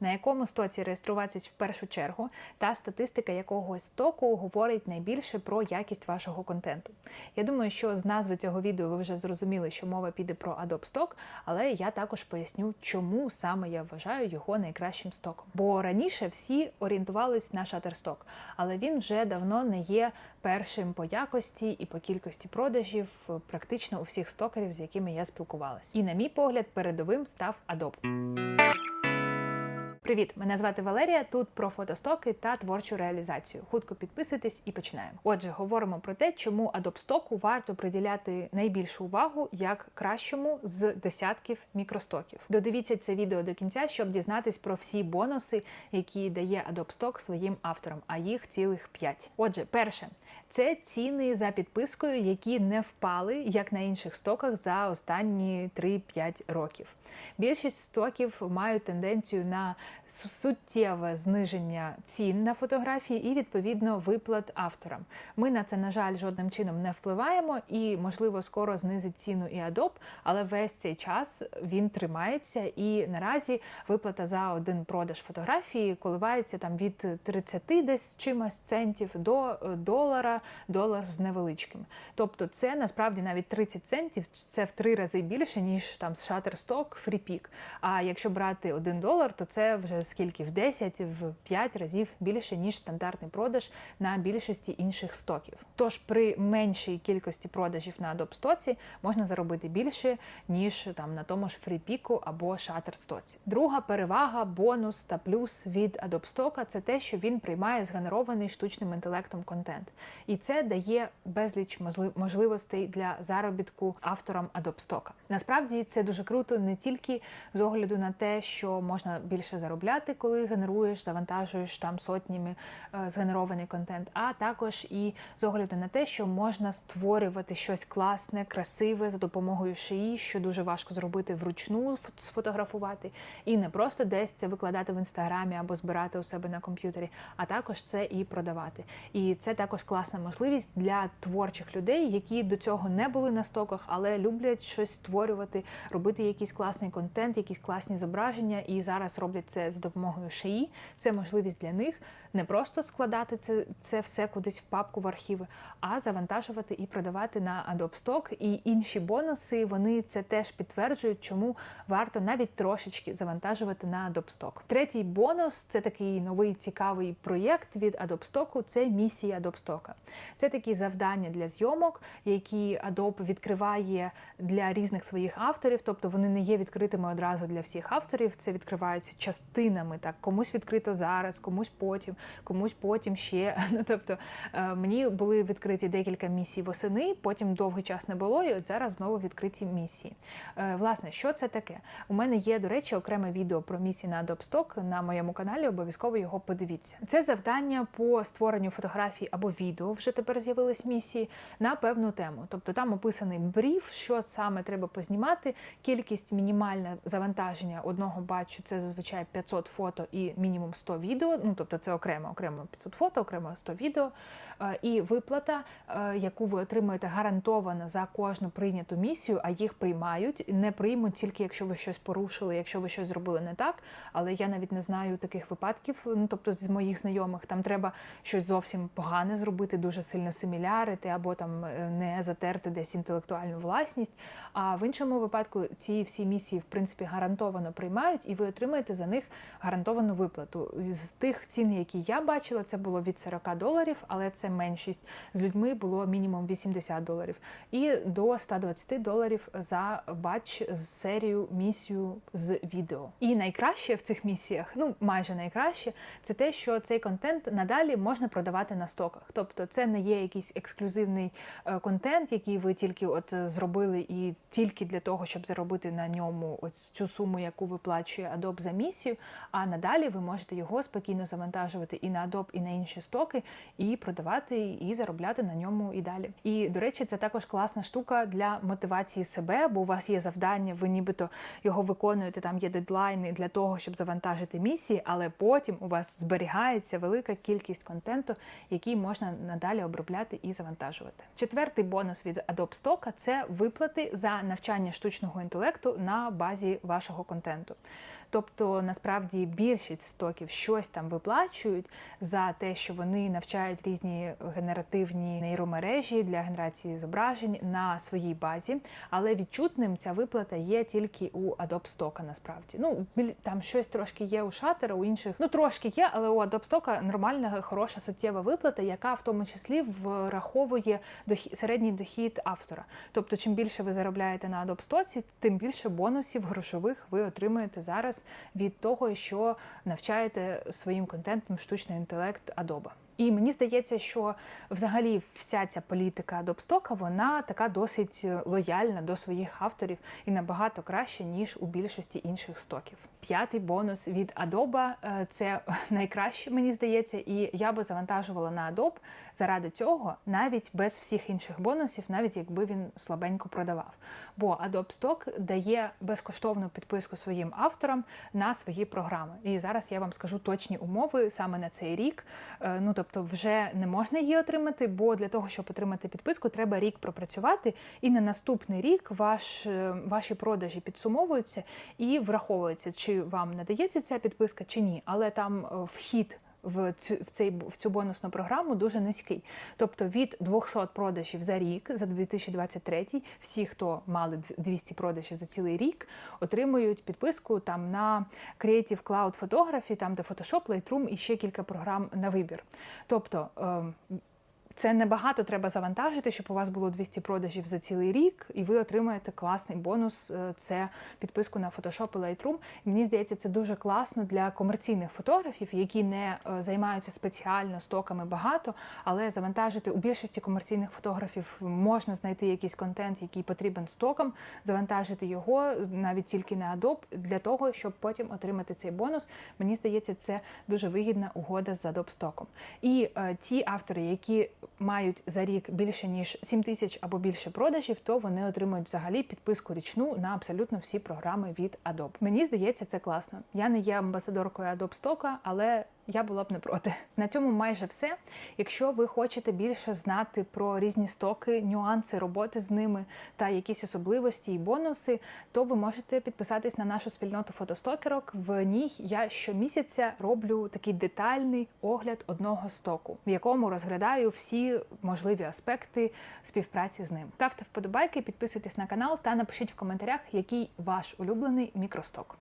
на якому стоці реєструватись в першу чергу, та статистика якогось стоку говорить найбільше про якість вашого контенту. Я думаю, що з назви цього відео ви вже зрозуміли, що мова піде про Adobe Stock, але я також поясню, чому саме я вважаю його найкращим стоком. Бо раніше всі орієнтувались на Shutterstock, але він вже давно не є першим по якості і по кількості продажів практично у всіх стокерів, з якими я спілкувалась. І на мій погляд, передовим став Adobe. Привіт, мене звати Валерія. Тут про фотостоки та творчу реалізацію. Хутко підписуйтесь і починаємо. Отже, говоримо про те, чому Adobe варто приділяти найбільшу увагу як кращому з десятків мікростоків. Додивіться це відео до кінця, щоб дізнатись про всі бонуси, які дає Adobe своїм авторам, а їх цілих 5. Отже, перше. Це ціни за підпискою, які не впали, як на інших стоках, за останні 3-5 років. Більшість стоків мають тенденцію на суттєве зниження цін на фотографії і відповідно виплат авторам. Ми на це, на жаль, жодним чином не впливаємо і, можливо, скоро знизить ціну і Adobe, але весь цей час він тримається. І наразі виплата за один продаж фотографії коливається там від 30 десь чимось центів до долара, долар з невеличким. Тобто, це насправді навіть 30 центів це в три рази більше ніж там Shutterstock, FreePic. А якщо брати один долар, то це вже скільки в 10, в 5 разів більше ніж стандартний продаж на більшості інших стоків. Тож при меншій кількості продажів на Adobe Stock можна заробити більше ніж там на тому ж FreePic або Shutterstock. Друга перевага, бонус та плюс від Adobe Stock – це те, що він приймає згенерований штучним інтелектом контент, і це дає безліч можливостей для заробітку авторам Adobe Stock. Насправді це дуже круто не тільки з огляду на те, що можна більше заробляти, коли генеруєш, завантажуєш там сотнями е, згенерований контент, а також і з огляду на те, що можна створювати щось класне, красиве за допомогою шиї, що дуже важко зробити вручну, сфотографувати, і не просто десь це викладати в інстаграмі або збирати у себе на комп'ютері, а також це і продавати. І це також класна можливість для творчих людей, які до цього не були на стоках, але люблять щось створювати, робити якийсь класний контент, якісь класні зображення, і зараз роблять це за допомогою шиї. Це можливість для них не просто складати це це все кудись в папку в архіви, а завантажувати і продавати на Adobe Stock. І інші бонуси вони це теж підтверджують, чому варто навіть трошечки завантажувати на Adobe Stock. Третій бонус це такий новий цікавий проєкт від Adobe Stock, Це місія Adobe Stock. Це такі завдання для зйомок, які Adobe відкриває для різних своїх авторів, тобто вони не є відкритими одразу для всіх авторів. Це відкриваються частинами. Так комусь відкрито зараз, комусь потім комусь потім ще. Ну тобто е, мені були відкриті декілька місій восени, потім довгий час не було, і от зараз знову відкриті місії. Е, власне, що це таке? У мене є, до речі, окреме відео про місії на Stock на моєму каналі. Обов'язково його подивіться. Це завдання по створенню фотографій або відео. Вже тепер з'явились місії на певну тему. Тобто там описаний бриф, що саме треба познімати. Кількість мінімальне завантаження одного бачу це зазвичай 500 фото і мінімум 100 відео. Ну тобто це окремо окремо, окремо 500 фото, окремо 100 відео. Е, і виплата, е, яку ви отримуєте гарантовано за кожну прийняту місію, а їх приймають. Не приймуть тільки, якщо ви щось порушили, якщо ви щось зробили не так. Але я навіть не знаю таких випадків. Ну тобто, з моїх знайомих там треба щось зовсім погане зробити, дуже сильно симілярити, або там е, не затерти десь інтелектуальну власність. А в іншому випадку ці всі місії, в принципі, гарантовано приймають, і ви отримаєте за них гарантовану виплату. З тих цін, які я бачила, це було від 40 доларів, але це меншість. З людьми було мінімум 80 доларів. І до 120 доларів за бач серію місію з відео. І найкраще в цих місіях, ну майже найкраще, це те, що цей контент надалі можна продавати на стоках. Тобто, це не є якийсь ексклюзивний е, контент, який ви тільки от зробили, і тільки для того, щоб заробити на ньому ось цю суму, яку виплачує Adobe за місію. А надалі ви можете його спокійно завантажувати і на Adobe, і на інші стоки, і продавати, і заробляти на ньому і далі. І до речі, це також класна штука для мотивації себе, бо у вас є завдання, ви нібито його виконуєте. Там є дедлайни для того, щоб завантажити місії, але потім у вас зберігається велика кількість контенту, який можна надалі обробляти і завантажувати. Четвертий бонус від Adobe Stock – це виплати за навчання штучного інтелекту на базі вашого контенту. Тобто, насправді більшість стоків щось там виплачують за те, що вони навчають різні генеративні нейромережі для генерації зображень на своїй базі, але відчутним ця виплата є тільки у Adobe Stock, насправді. Ну, там щось трошки є у Shutter, у інших, ну трошки є, але у Adobe Stock нормальна, хороша суттєва виплата, яка в тому числі враховує дохід, середній дохід автора. Тобто, чим більше ви заробляєте на Adobe Stock, тим більше бонусів грошових ви отримуєте зараз від того, що навчаєте своїм контентом штучний інтелект Adobe. І мені здається, що взагалі вся ця політика Stock, вона така досить лояльна до своїх авторів і набагато краще, ніж у більшості інших стоків. П'ятий бонус від Adobe е, – це найкраще, мені здається, і я би завантажувала на Adobe заради цього, навіть без всіх інших бонусів, навіть якби він слабенько продавав. Бо Adobe Stock дає безкоштовну підписку своїм авторам на свої програми. І зараз я вам скажу точні умови саме на цей рік. Е, Ну тобто, вже не можна її отримати, бо для того, щоб отримати підписку, треба рік пропрацювати, і на наступний рік ваш, е, ваші продажі підсумовуються і враховуються, чи вам надається ця підписка, чи ні. Але там е, вхід в цю в цей в цю бонусну програму дуже низький. Тобто від 200 продажів за рік, за 2023, всі, хто мали 200 продажів за цілий рік, отримують підписку там на Creative Cloud Photography, там де Photoshop, Lightroom і ще кілька програм на вибір. Тобто. Це небагато треба завантажити, щоб у вас було 200 продажів за цілий рік, і ви отримаєте класний бонус. е, Це підписку на Photoshop і Lightroom. Мені здається, це дуже класно для комерційних фотографів, які не е, займаються спеціально стоками багато, але завантажити у більшості комерційних фотографів можна знайти якийсь контент, який потрібен стокам, завантажити його навіть тільки на Adobe, для того, щоб потім отримати цей бонус. Мені здається, це дуже вигідна угода з Adobe стоком. І е, ті автори, які мають за рік більше ніж 7 тисяч або більше продажів, то вони отримують взагалі підписку річну на абсолютно всі програми від Adobe. Мені здається, це класно. Я не є амбасадоркою Adobe Stock, але я була б не проти. На цьому майже все. Якщо ви хочете більше знати про різні стоки, нюанси роботи з ними та якісь особливості і бонуси, то ви можете підписатись на нашу спільноту фотостокерок. В ній я щомісяця роблю такий детальний огляд одного стоку, в якому розглядаю всі можливі аспекти співпраці з ним. Ставте вподобайки, підписуйтесь на канал та напишіть в коментарях, який ваш улюблений мікросток.